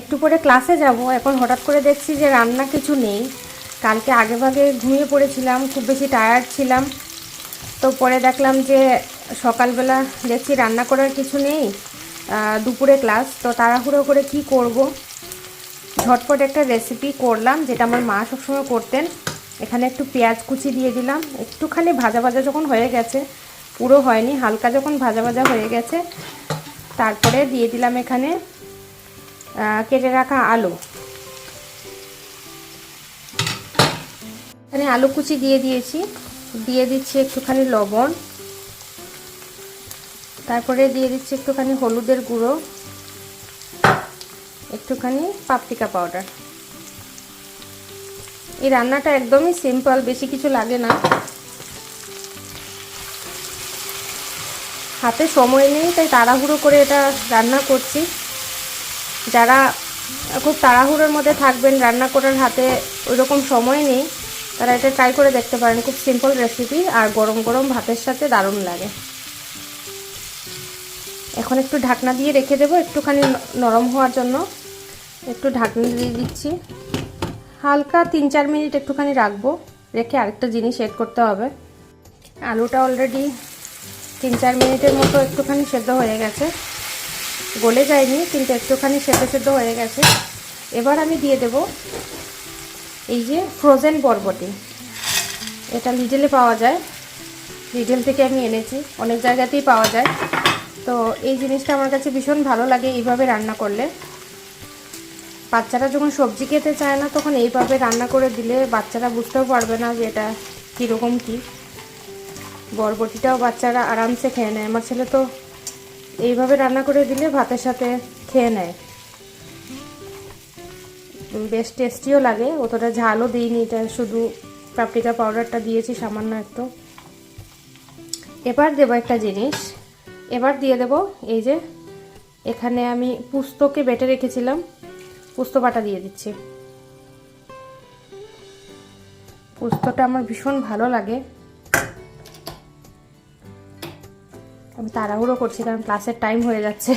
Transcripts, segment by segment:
একটু পরে ক্লাসে যাব। এখন হঠাৎ করে দেখছি যে রান্না কিছু নেই। কালকে আগে ভাগে ঘুমিয়ে পড়েছিলাম, খুব বেশি টায়ার্ড ছিলাম। তো পরে দেখলাম যে সকালবেলা দেখছি রান্না করার কিছু নেই দুপুরে ক্লাস। তো তাড়াহুড়ো করে কি করব? ঝটপট একটা রেসিপি করলাম, যেটা আমার মা সবসময় করতেন। এখানে একটু পেঁয়াজ কুচি দিয়ে দিলাম। একটুখানি ভাজা ভাজা যখন হয়ে গেছে, পুরো হয়নি, হালকা যখন ভাজা ভাজা হয়ে গেছে, তারপরে দিয়ে দিলাম এখানে কেটে রাখা আলু। এখানে আলু কুচি দিয়ে দিয়েছি। দিয়ে দিচ্ছি একটুখানি লবণ। তারপরে দিয়ে দিচ্ছি একটুখানি হলুদের গুঁড়ো। একটুখানি পাপরিকা পাউডার। এই রান্নাটা একদমই সিম্পল, বেশি কিছু লাগে না। হাতে সময় নেই, তাই তাড়াহুড়ো করে এটা রান্না করছি। যারা খুব তাড়াহুড়োর মধ্যে থাকবেন, রান্না করার হাতে ওইরকম সময় নেই, তারা এটা ট্রাই করে দেখতে পারেন। খুব সিম্পল রেসিপি আর গরম গরম ভাতের সাথে দারুণ লাগে। এখন একটু ঢাকনা দিয়ে রেখে দেবো, একটুখানি নরম হওয়ার জন্য। একটু ঢাকনা দিয়ে দিচ্ছি। হালকা তিন চার মিনিট একটুখানি রাখব, রেখে আরেকটা জিনিস এড করতে হবে। আলুটা অলরেডি তিন চার মিনিটের মতো একটুখানি সেদ্ধ হয়ে গেছে। গলে যায়নি, কিন্তু একটুখানি সেদ্ধ সেদ্ধ হয়ে গেছে। এবার আমি দিয়ে দেব এই যে ফ্রোজেন বরবটি। এটা লিডেলে পাওয়া যায়। লিডেল থেকে আমি এনেছি। অনেক জায়গাতেই পাওয়া যায়। তো এই জিনিসটা আমার কাছে ভীষণ ভালো লাগে এইভাবে রান্না করলে। বাচ্চারা যখন সবজি খেতে চায় না, তখন এইভাবে রান্না করে দিলে বাচ্চারা বুঝতেও পারবে না যে এটা কীরকম কী। বরবটিটাও বাচ্চারা আরামসে খেয়ে নেয়। আমার ছেলে তো এইভাবে রান্না করে দিলে ভাতের সাথে খেয়ে নেয়। বেশ টেস্টিও লাগে। অতটা ঝালও দিইনি। এটা শুধু পাপরিকা পাউডারটা দিয়েছি, সামান্য একটু। এবার দেবো একটা জিনিস। এবার দিয়ে দেব এই যে, এখানে আমি পুস্তকে বেটে রেখেছিলাম। পুস্ত বাটা দিয়ে দিচ্ছি। পুস্তটা আমার ভীষণ ভালো লাগে। আমি তাড়াহুড়ো করছি, কারণ ক্লাসের টাইম হয়ে যাচ্ছে।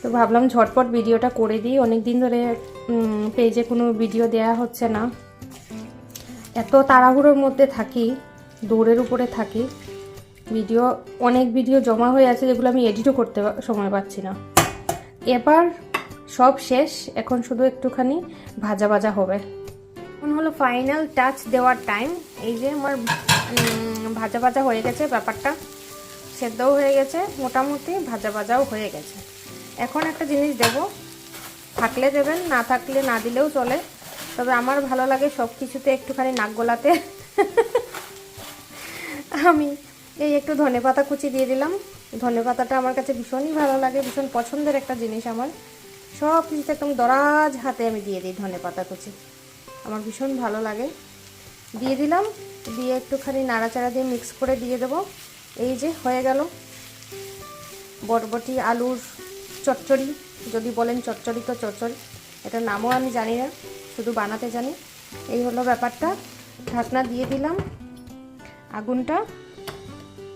তো ভাবলাম ঝটপট ভিডিওটা করে দিই। অনেক দিন ধরে পেজে কোনো ভিডিও দেয়া হচ্ছে না। এত তাড়াহুড়োর মধ্যে থাকি, দৌড়ের উপরে থাকি ভিডিও অনেক ভিডিও জমা হয়ে আছে যেগুলো আমি এডিটও করতে সময় পাচ্ছি না। এবার সব শেষ, এখন শুধু একটুখানি ভাজা ভাজা হবে। এখন হলো ফাইনাল টাচ দেওয়ার টাইম এই যে আমার ভাজা ভাজা হয়ে গেছে ব্যাপারটা। সেদ্ধও হয়ে গেছে, মোটামুটি ভাজা ভাজাও হয়ে গেছে। এখন একটা জিনিস দেব, থাকলে দেবেন, না থাকলে না দিলেও চলে। তবে আমার ভালো লাগে সব কিছুতে একটুখানি নাক গলাতে। আমি এই একটু ধনে পাতা কুচি দিয়ে দিলাম। ধনে পাতাটা আমার কাছে ভীষণই ভালো লাগে, ভীষণ পছন্দের একটা জিনিস আমার। সব কিছুতে একদম দরাজ হাতে আমি দিয়ে দিই ধনে পাতা কুচি। আমার ভীষণ ভালো লাগে। দিয়ে দিলাম, দিয়ে একটুখানি নাড়াচাড়া দিয়ে মিক্স করে দিয়ে দেবো। এই যে হয়ে গেল। বটবটি, আলুর চচ্চড়ি, যদি বলেন চচ্চড়ি তো চচ্চড়ি। এটা নামও আমি জানি না, শুধু বানাতে জানি। এই হলো ব্যাপারটা। ঢাকনা দিয়ে দিলাম। আগুনটা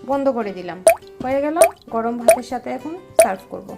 বন্ধ করে দিলাম। হয়ে গেল। গরম ভাতের সাথে এখন সার্ভ করব।